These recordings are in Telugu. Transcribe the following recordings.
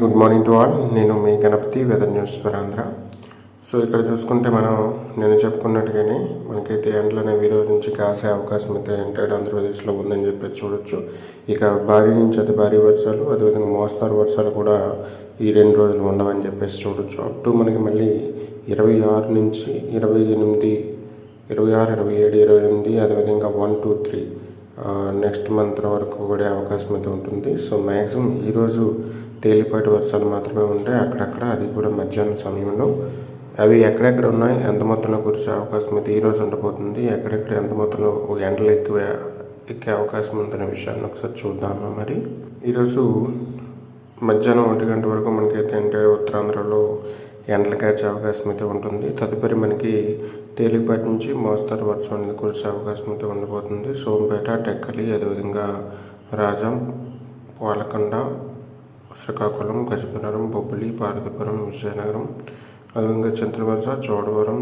గుడ్ మార్నింగ్ టు ఆల్ నేను మీ గణపతి వెదర్ న్యూస్ వరాంధ్ర. సో ఇక్కడ చూసుకుంటే మనం నేను చెప్పుకున్నట్టుగానే మనకైతే ఎండలు అనేవి రోజు నుంచి కాసే అవకాశం అయితే ఎంటైడ్ ఆంధ్రప్రదేశ్లో ఉందని చెప్పేసి చూడొచ్చు. ఇక భారీ నుంచి అతి భారీ వర్షాలు అదేవిధంగా మోస్తారు వర్షాలు కూడా ఈ రెండు రోజులు ఉండవని చెప్పేసి చూడొచ్చు. అప్ టు మనకి మళ్ళీ ఇరవై ఆరు నుంచి ఇరవై ఎనిమిది ఇరవై ఆరు ఇరవై ఏడు ఇరవై ఎనిమిది అదేవిధంగా one two three next month వరకు పడే అవకాశం అయితే ఉంటుంది. సో మ్యాక్సిమం ఈరోజు తేలిపాటి వర్షాలు మాత్రమే ఉంటాయి అక్కడక్కడ అది కూడా మధ్యాహ్నం సమయంలో. అవి ఎక్కడెక్కడ ఉన్నాయి ఎంత మొత్తంలో కురిసే అవకాశం అయితే ఈరోజు ఉండబోతుంది. ఎక్కడెక్కడ ఎంత మొత్తంలో ఎండలు ఎక్కువ ఎక్కే అవకాశం ఉందనే విషయాన్ని ఒకసారి చూద్దాము మరి. ఈరోజు మధ్యాహ్నం ఒంటి గంట వరకు మనకైతే అంటే ఉత్తరాంధ్రలో ఎండలు కాచే అవకాశం అయితే ఉంటుంది. తదుపరి మనకి తేలికపాటి నుంచి మోస్తరు వర్షం అనేది కురిసే అవకాశం అయితే ఉండబోతుంది. సోంపేట టెక్కలి అదేవిధంగా రాజం పాలకొండ శ్రీకాకుళం గజపనగరం బొబ్బిలి పార్వతీపురం విజయనగరం అదేవిధంగా చింతలవలస చోడవరం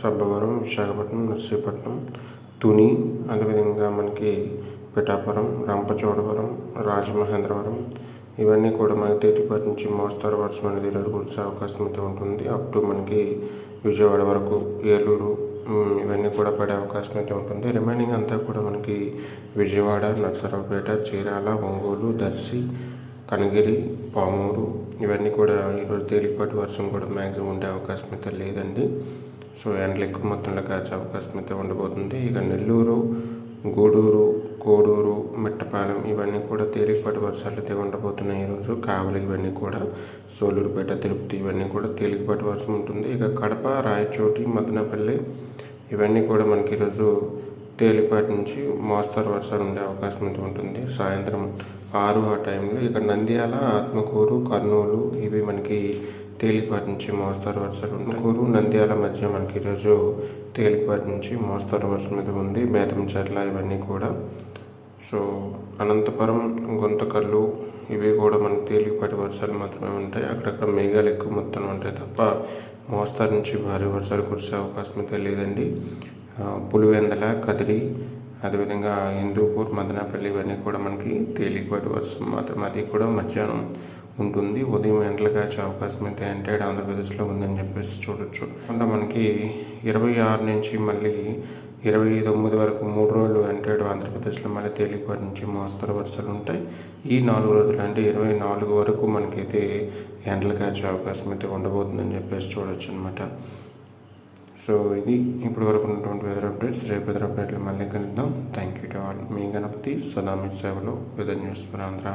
సబ్బవరం విశాఖపట్నం నర్సీపట్నం తుని అదేవిధంగా మనకి పిఠాపురం రంపచోడవరం రాజమహేంద్రవరం ఇవన్నీ కూడా మనకి తేలిపాటి నుంచి మోస్తారు వర్షం అనేది ఈరోజు కురిసే అవకాశం అయితే ఉంటుంది. అప్ టు మనకి విజయవాడ వరకు ఏలూరు ఇవన్నీ కూడా పడే అవకాశం అయితే ఉంటుంది. రిమైనింగ్ అంతా కూడా మనకి విజయవాడ నర్సరావుపేట చీరాల ఒంగోలు దర్శి కనగిరి పామూరు ఇవన్నీ కూడా ఈరోజు తేలికపాటి వర్షం కూడా మ్యాక్సిమం ఉండే అవకాశం అయితే లేదండి. సో ఎండలు ఎక్కువ మొత్తంలో కాచే అవకాశం అయితే ఉండబోతుంది. ఇక నెల్లూరు గూడూరు కోడూరు మిట్టపాలెం ఇవన్నీ కూడా తేలికపాటి వర్షాలు అయితే ఉండబోతున్నాయి ఈరోజు కావలి ఇవన్నీ కూడా సోలూరుపేట తిరుపతి ఇవన్నీ కూడా తేలికపాటి వర్షం ఉంటుంది. ఇక కడప రాయచోటి మదనపల్లి ఇవన్నీ కూడా మనకి ఈరోజు తేలిపాటి నుంచి మోస్తరు వర్షాలు ఉండే అవకాశం అయితే ఉంటుంది. సాయంత్రం ఆరు ఆ టైంలో ఇక నంద్యాల ఆత్మకూరు కర్నూలు ఇవి మనకి తేలికపాటి నుంచి మోస్తరు వర్షాలు ఉన్నాయి. నంద్యాల మధ్య మనకి ఈరోజు తేలికపాటి నుంచి మోస్తరు వర్షం మీద ఉంది. బేతంచెర్ల ఇవన్నీ కూడా సో అనంతపురం గుంతకల్లు ఇవి కూడా మనకి తేలికపాటి వర్షాలు మాత్రమే ఉంటాయి. అక్కడక్కడ మేఘాలు ఎక్కువ మొత్తం ఉంటాయి తప్ప మోస్తరు నుంచి భారీ వర్షాలు కురిసే అవకాశం అయితే లేదండి. పులివెందల కదిరి అదేవిధంగా హిందూపూర్ మదనపల్లి ఇవన్నీ కూడా మనకి తేలికపాటి వర్షం మాత్రం అది కూడా మధ్యాహ్నం ఉంటుంది. ఉదయం ఎండలు కాచే అవకాశం అయితే ఎంటైడ్ ఆంధ్రప్రదేశ్లో ఉందని చెప్పేసి చూడొచ్చు. అంటే మనకి ఇరవై ఆరు నుంచి మళ్ళీ ఇరవై తొమ్మిది వరకు మూడు రోజులు ఎంటైడ్ ఆంధ్రప్రదేశ్లో మళ్ళీ తేలికపాటి నుంచి మోస్తరు వర్షాలు ఉంటాయి. ఈ నాలుగు రోజులు అంటే ఇరవై నాలుగు వరకు మనకైతే ఎండలు కాచే అవకాశం అయితే ఉండబోతుందని చెప్పేసి చూడొచ్చు అనమాట సో ఇది ఇప్పటి వరకు ఉన్నటువంటి వెదర్ అప్డేట్స్ రేపు వెదర్ అప్డేట్లు మళ్ళీ కలుద్దాం. థ్యాంక్ యూ టు ఆల్ మీ గణపతి సదా మీ సేవలో వెదర్ న్యూస్ ఫర్ ఆంధ్ర